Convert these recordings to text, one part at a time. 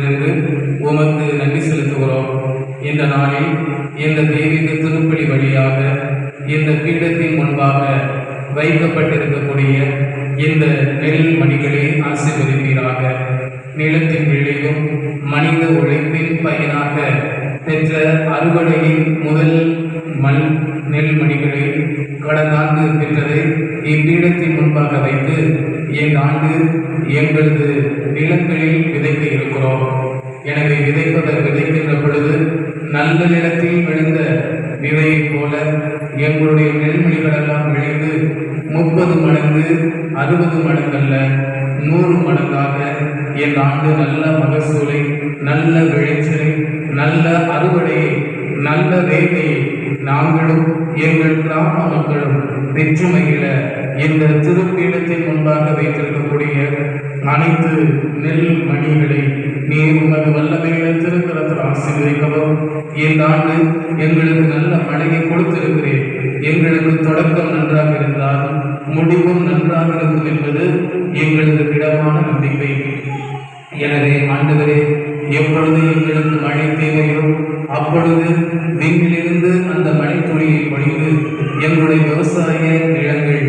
இருந்து உமக்கு நன்றி செலுத்துகிறோம். இந்த நாளில் இந்த தெய்வீக திருப்பலி வழியாக இந்த பீடத்தின் முன்பாக வைக்கப்பட்டிருக்கக்கூடிய இந்த நெல் மணிகளை ஆசீர்வதிப்பீராக. நிலத்தின் விளைவும் மனித உழைப்பின் பயனாக பெற்ற அறுவடையின் முதல் மண் நெல் மணிகளை கடந்த ஆண்டு பெற்றதை. இப்பீடத்தின் முன்பாக வைத்து இந்த ஆண்டு எங்களது நிலங்களில் விதைக்க இருக்கிறோம். எனவே விதைப்பதற்கு விதைக்கின்ற பொழுது நல்ல நிலத்தில் விழுந்த விதையைப் போல எங்களுடைய நெல்மணிகளெல்லாம் விளைந்து முப்பது மடங்கு அறுபது மடங்கல்ல நூறு மடங்காக என் ஆண்டு நல்ல மகசூலை நல்ல விளைச்சலை நல்ல அறுவடையை நல்ல வேலையை நாங்களும் எங்கள் கிராம மக்களும் வெற்றுமையில இந்த திருப்பீடத்தின் முன்பாக வைத்திருக்கக்கூடிய அனைத்து நெல் மணிகளை நீ உமது வல்லமையில திருக்கரத்தில் ஆசீர்வதிக்கவும். இந்த ஆண்டு எங்களுக்கு நல்ல மழையை கொடுத்திருக்கிறேன். எங்களுக்கு தொடக்கம் நன்றாக இருந்தால் முடிவும் நன்றாக இருக்கும் என்பது எங்களது திடமான நம்பிக்கை. எனவே ஆண்டுகளே எப்பொழுது எங்களுக்கு மழை தேவையோ அப்பொழுது விண்ணிலிருந்து அந்த மழை துளியை பொழிந்து விவசாய நிலங்கள்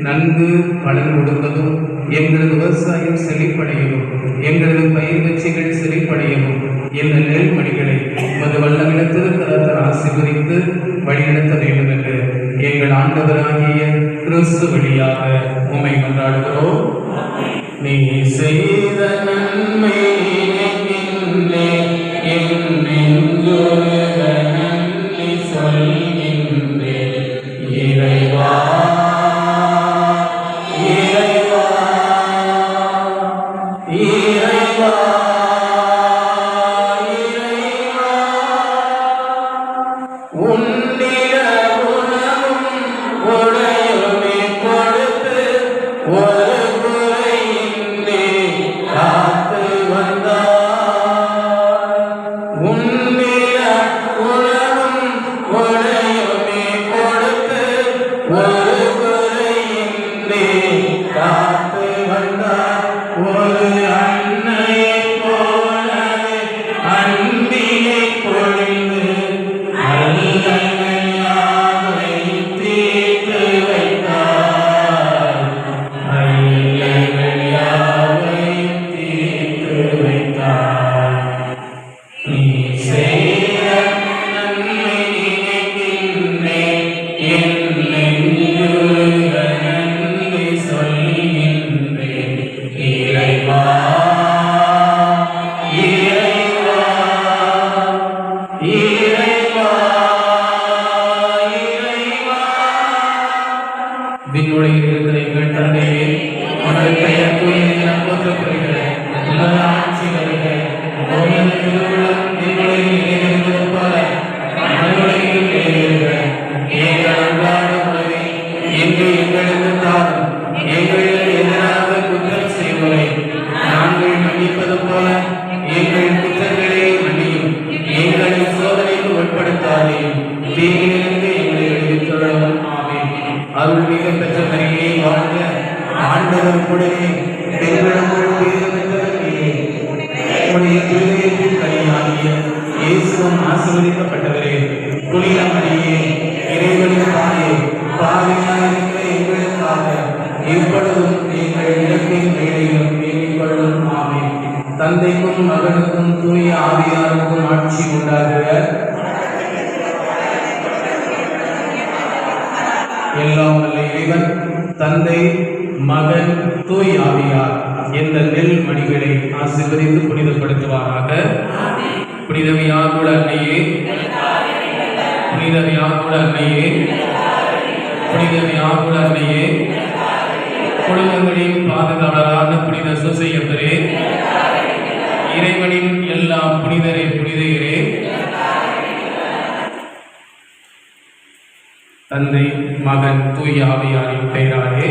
நன்கு பலன் கொடுப்பதும் எங்களது விவசாயம் செழிப்படையவும் எங்களது பயிர் வெற்றிகள் செழிப்படையவும் என்ற நெல்மணிகளை உமது வல்லமிடத்திற்கரத்தில் ஆசீர்வதித்து வழிநடத்த வேண்டும் என்று எங்கள் ஆண்டவராகிய கிறிஸ்து வழியாக உம்மை கொண்டாடுகிறோம் நீ செய்த நன்மை விண்ணுலகில் இருக்கிற எங்கள் தந்தையே உனது பெயர் தூயது என போற்றப்படுகிறது. உமது ஆட்சி வருக. உமது திருவுளம் விண்ணுலகில் ஆண்டவர் கூடவே பெண்களுக்குள் பேறு பெற்றவர் இயேசுவும் ஆசீர்வதிக்கப்பட்டவரே புனித இறைவனின் தாயே பாவியாயிருக்கிற எங்களுக்காக எங்கள் வேலையிலும் வேண்டிக் கொள்ளும் தந்தைக்கும் மகனுக்கும் தூய ஆவியாருக்கும் ஆட்சி தூய் ஆவியார் இந்த நெல் மணிகளை ஆசீர்வதித்து புனிதப்படுத்துவாராக? புனித வியாகுல அன்னையே புனித வியாகுல அன்னையே புனித வியாகுல அன்னையே குடும்பங்களின் பாதுகாவலரான புனித சுசையப்பரே. இறைவனின் எல்லா புனிதரே புனிதையரே. தந்தை மகன் தூய் ஆவியாரின் பெயராலே.